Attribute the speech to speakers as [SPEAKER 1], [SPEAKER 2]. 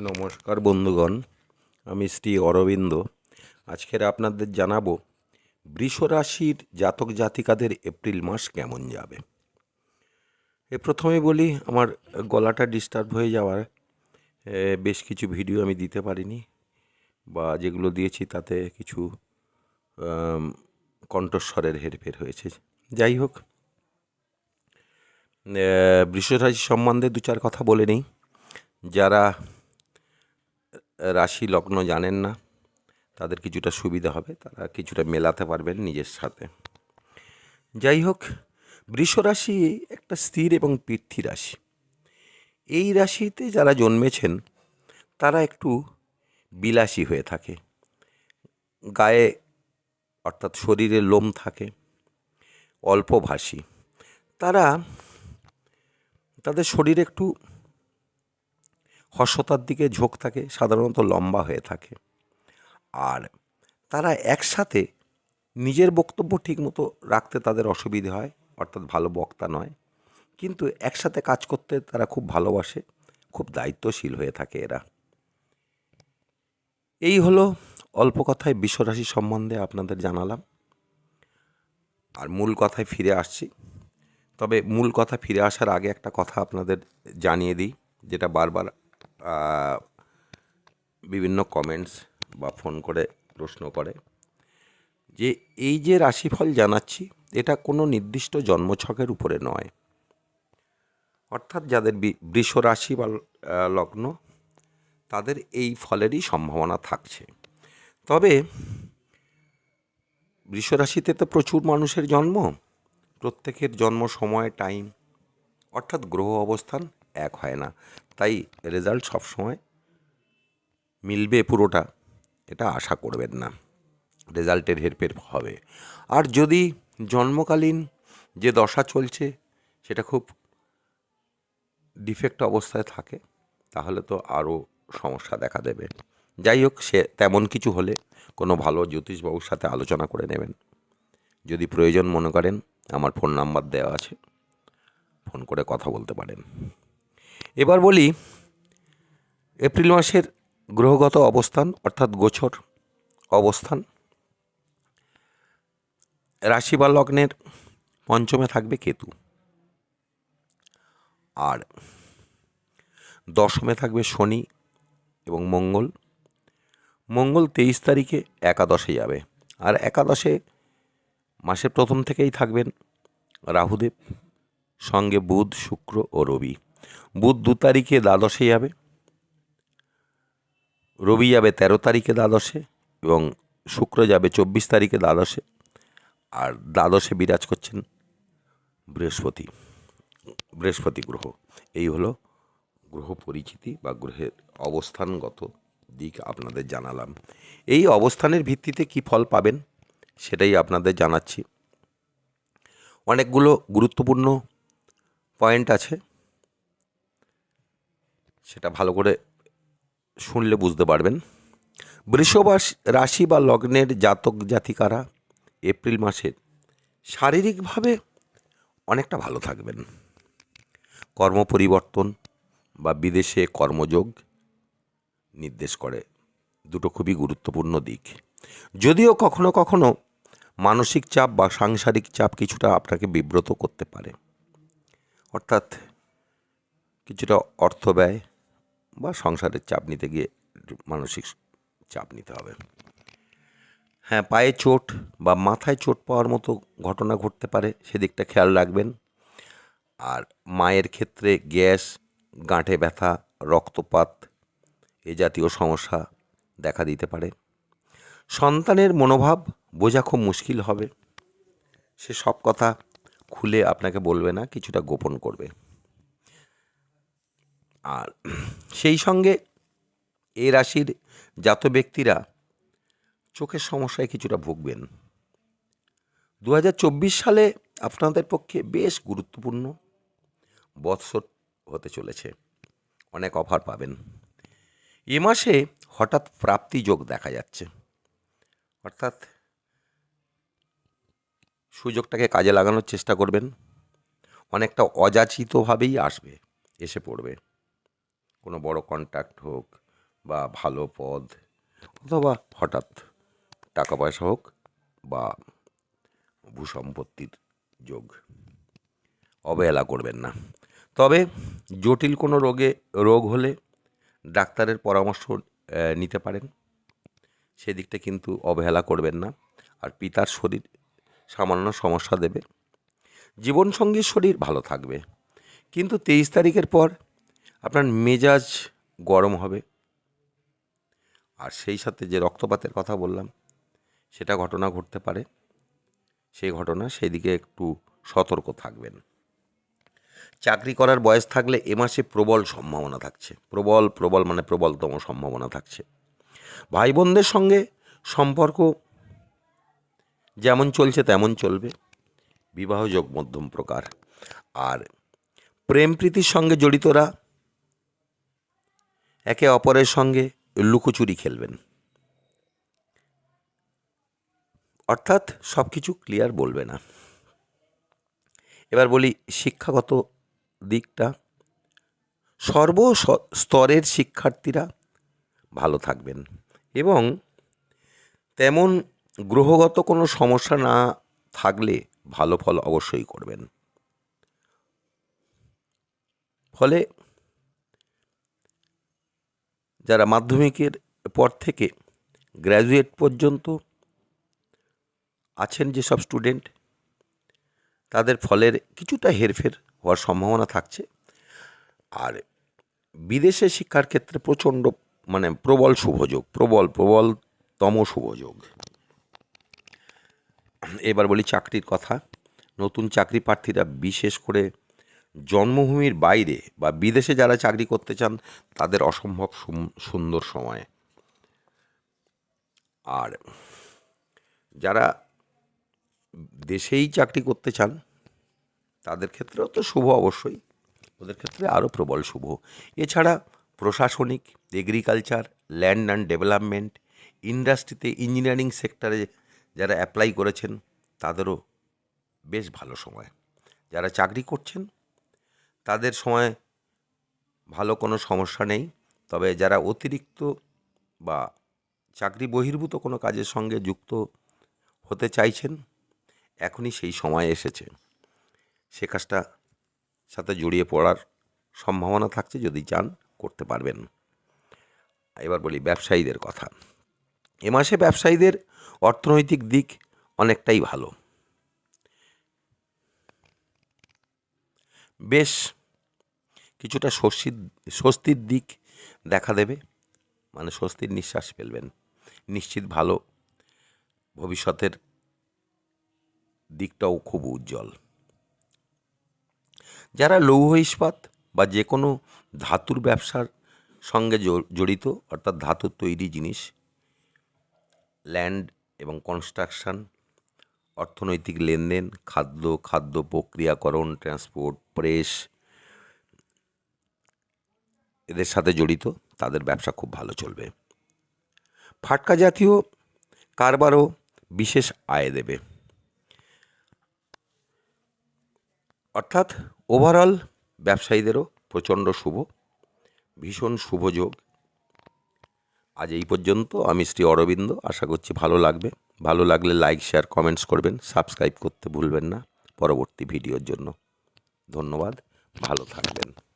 [SPEAKER 1] নমস্কার বন্ধুগণ আমি শ্রী অরবিন্দ। আজকের আপনাদের জানাব বৃষ রাশির জাতক জাতিকাদের এপ্রিল মাস কেমন যাবে? এ প্রথমে বলি আমার গলাটা ডিস্টার্ব হয়ে যাওয়ার বেশ কিছু ভিডিও আমি দিতে পারিনি বা যেগুলো দিয়েছি তাতে কিছু কণ্ঠস্বরের হেরফের হয়েছে। যাই হোক এ, বৃষ রাশি সম্বন্ধে দু চার কথা বলে নিই। যারা রাশি লগ্ন জানেন না, তাদের কিছুটা সুবিধা হবে, তারা কিছুটা মেলাতে পারবেন নিজের সাথে। যাই হোক, বৃষ রাশি একটা স্থির এবং পৃথ্বী রাশি। এই রাশিতে যারা জন্মেছেন, তারা একটু বিলাসী হয়ে থাকে। গায়ে অর্থাৎ শরীরে লোম থাকে, অল্পভাষী। তারা, তাদের শরীরে একটু হর্ষতার দিকে ঝোঁক থাকে, সাধারণত লম্বা হয়ে থাকে। আর তারা একসাথে নিজের বক্তব্য ঠিকমতো রাখতে তাদের অসুবিধে হয়, অর্থাৎ ভালো বক্তা নয়। কিন্তু একসাথে কাজ করতে তারা খুব ভালোবাসে, খুব দায়িত্বশীল হয়ে থাকে এরা। এই হলো অল্প কথায় বিশ্বরাশি সম্বন্ধে আপনাদের জানালাম। আর মূল কথায় ফিরে আসছি। তবে মূল কথা ফিরে আসার আগে একটা কথা আপনাদের জানিয়ে দিই, যেটা বারবার বিভিন্ন কমেন্টস বা ফোন করে প্রশ্ন করে যে, এই যে রাশিফল জানাচ্ছি, এটা কোনো নির্দিষ্ট জন্মছকের উপরে নয়। অর্থাৎ যাদের বৃষ রাশি বা লগ্ন, তাদের এই ফলেরই সম্ভাবনা থাকছে। তবে বৃষ রাশিতে তো প্রচুর মানুষের জন্ম, প্রত্যেকের জন্ম সময় টাইম অর্থাৎ গ্রহ অবস্থান এক হয় না। তাই রেজাল্ট সবসময় মিলবে পুরোটা, এটা আশা করবেন না। রেজাল্টের হেরফের হবে। আর যদি জন্মকালীন যে দশা চলছে, সেটা খুব ডিফেক্ট অবস্থায় থাকে, তাহলে তো আরও সমস্যা দেখা দেবে। যাই হোক, সে তেমন কিছু হলে কোনো ভালো জ্যোতিষবাবুর সাথে আলোচনা করে নেবেন। যদি প্রয়োজন মনে করেন, আমার ফোন নাম্বার দেওয়া আছে, ফোন করে কথা বলতে পারেন। এবার বলি, এপ্রিল মাসের গ্রহগত অবস্থান, অর্থাৎ গোছর অবস্থান। রাশি বা লগ্নের পঞ্চমে থাকবে কেতু। আর দশমে থাকবে শনি এবং মঙ্গল। মঙ্গল তেইশ তারিখে একাদশে যাবে। আর একাদশে মাসের প্রথম থেকেই থাকবেন রাহুদেব, সঙ্গে বুধ, শুক্র ও রবি। বুধ দু তারিখে দ্বাদশে যাবে, রবি যাবে তেরো তারিখে দ্বাদশে এবং শুক্র যাবে চব্বিশ তারিখে দ্বাদশে। আর দ্বাদশে বিরাজ করছেন বৃহস্পতি বৃহস্পতি গ্রহ। এই হলো গ্রহ পরিচিতি বা গ্রহের অবস্থানগত দিক আপনাদের জানালাম। এই অবস্থানের ভিত্তিতে কি ফল পাবেন সেটাই আপনাদের জানাচ্ছি। অনেকগুলো গুরুত্বপূর্ণ পয়েন্ট আছে। সেটা ভালো করে শুনলে বুঝতে পারবেন। বৃষবাস রাশি বা লগ্নের জাতক জাতিকারা এপ্রিল মাসের শারীরিকভাবে অনেকটা ভালো থাকবেন। কর্ম পরিবর্তন বা বিদেশে কর্মযোগ নির্দেশ করে। দুটো খুবই গুরুত্বপূর্ণ দিক। যদিও কখনো কখনো মানসিক চাপ বা সাংসারিক চাপ কিছুটা আপনাকে বিব্রত করতে পারে। অর্থাৎ কিছুটা অর্থ ব্যয় বা সংসারের চাপ নিতে গিয়ে মানসিক চাপ নিতে হবে। হ্যাঁ পায়ে চোট বা মাথায় চোট পাওয়ার মতো ঘটনা ঘটতে পারে, সেদিকটা খেয়াল রাখবেন। আর মায়ের ক্ষেত্রে গ্যাস, গাঁটে ব্যথা, রক্তপাত এ জাতীয় সমস্যা দেখা দিতে পারে। সন্তানের মনোভাব বোঝা খুব মুশকিল হবে। সে সব কথা খুলে আপনাকে বলবে না, কিছুটা গোপন করবে। আর সেই সঙ্গে এ রাশির জাত ব্যক্তিরা চোখের সমস্যায় কিছুটা ভুগবেন। দু হাজার চব্বিশ সালে আপনাদের পক্ষে বেশ গুরুত্বপূর্ণ বৎসর হতে চলেছে। অনেক অফার পাবেন। এ মাসে হঠাৎ প্রাপ্তি যোগ দেখা যাচ্ছে। অর্থাৎ সুযোগটাকে কাজে লাগানোর চেষ্টা করবেন। অনেকটা অযাচিতভাবেই আসবে, এসে পড়বে। কোনো বড় কন্ট্যাক্ট হোক বা ভালো পদ অথবা হঠাৎ টাকা পয়সা হোক বা ভূসম্পত্তির যোগ অবহেলা করবেন না। তবে জটিল কোনো রোগে রোগ হলে ডাক্তারের পরামর্শ নিতে পারেন। সেদিকটা কিন্তু অবহেলা করবেন না। আর পিতার শরীর সামান্য সমস্যা দেবে। জীবনসঙ্গীর শরীর ভালো থাকবে। কিন্তু তেইশ তারিখের পর আপনার মেজাজ গরম হবে। আর সেই সাথে যে রক্তপাতের কথা বললাম, সেটা ঘটনা ঘটতে পারে। সেই ঘটনা সেদিকে একটু সতর্ক থাকবেন। চাকরি করার বয়স থাকলে এ মাসে প্রবল সম্ভাবনা থাকছে। প্রবল প্রবল মানে প্রবলতম সম্ভাবনা থাকছে। ভাই বোনদের সঙ্গে সম্পর্ক যেমন চলছে তেমন চলবে। বিবাহযোগ মধ্যম প্রকার। আর প্রেম প্রীতির সঙ্গে জড়িতরা একে অপরের সঙ্গে লুকোচুরি খেলবেন। অর্থাৎ সব কিছু ক্লিয়ার বলবে না। এবার বলি শিক্ষাগত দিকটা। সর্ব স্তরের শিক্ষার্থীরা ভালো থাকবেন এবং তেমন গ্রহগত কোনো সমস্যা না থাকলে ভালো ফল অবশ্যই করবেন। ফলে যারা মাধ্যমিকের পর থেকে গ্র্যাজুয়েট পর্যন্ত আছেন যেসব স্টুডেন্ট তাদের ফলের কিছুটা হেরফের হওয়ার সম্ভাবনা থাকছে। আর বিদেশে শিক্ষার ক্ষেত্রে প্রচণ্ড মানে প্রবল শুভযোগ প্রবল, প্রবলতম শুভযোগ এবার বলি চাকরির কথা। নতুন চাকরি প্রার্থীরা বিশেষ করে জন্মভূমির বাইরে বা বিদেশে যারা চাকরি করতে চান, তাদের অসম্ভব সুম- সুন্দর সময়। আর যারা দেশেই চাকরি করতে চান, তাদের ক্ষেত্রেও তো শুভ অবশ্যই। ওদের ক্ষেত্রে আরও প্রবল শুভ। এছাড়া প্রশাসনিক এগ্রিকালচার ল্যান্ড অ্যান্ড ডেভেলপমেন্ট ইন্ডাস্ট্রিতে ইঞ্জিনিয়ারিং সেক্টরে যারা অ্যাপ্লাই করেছেন, তাদেরও বেশ ভালো সময়। যারা চাকরি করছেন তাদের সময় ভালো কোনো সমস্যা নেই। তবে যারা অতিরিক্ত বা চাকরি বহির্ভূত কোনো কাজের সঙ্গে যুক্ত হতে চাইছেন, এখনই সেই সময় এসেছে। সে কাজটা সাথে জড়িয়ে পড়ার সম্ভাবনা থাকছে যদি চান, করতে পারবেন। এবার বলি ব্যবসায়ীদের কথা। এ মাসে ব্যবসায়ীদের অর্থনৈতিক দিক অনেকটাই ভালো। বেশ কিছুটা স্বস্তির স্বস্তির দিক দেখা দেবে। মানে স্বস্তির নিঃশ্বাস ফেলবেন। নিশ্চিত ভালো ভবিষ্যতের দিকটাও খুব উজ্জ্বল। যারা লৌহ ইস্পাত বা যে কোনো ধাতুর ব্যবসার সঙ্গে জড়িত, অর্থাৎ ধাতুর তৈরি জিনিস, ল্যান্ড এবং কনস্ট্রাকশন, অর্থনৈতিক লেনদেন, খাদ্য খাদ্য প্রক্রিয়াকরণ, ট্রান্সপোর্ট, প্রেস এদের সাথে জড়িত, তাদের ব্যবসা খুব ভালো চলবে। ফাটকা জাতীয় কারবারও বিশেষ আয় দেবে। অর্থাৎ ওভারঅল ব্যবসায়ীদেরও প্রচণ্ড শুভ, ভীষণ শুভ যোগ। আজ এই পর্যন্ত, আমি শ্রী অরবিন্দ, আশা করছি ভালো লাগবে। ভালো লাগলে লাইক শেয়ার কমেন্টস করবেন সাবস্ক্রাইব করতে ভুলবেন না, পরবর্তী ভিডিওর জন্য। ধন্যবাদ, ভালো থাকবেন।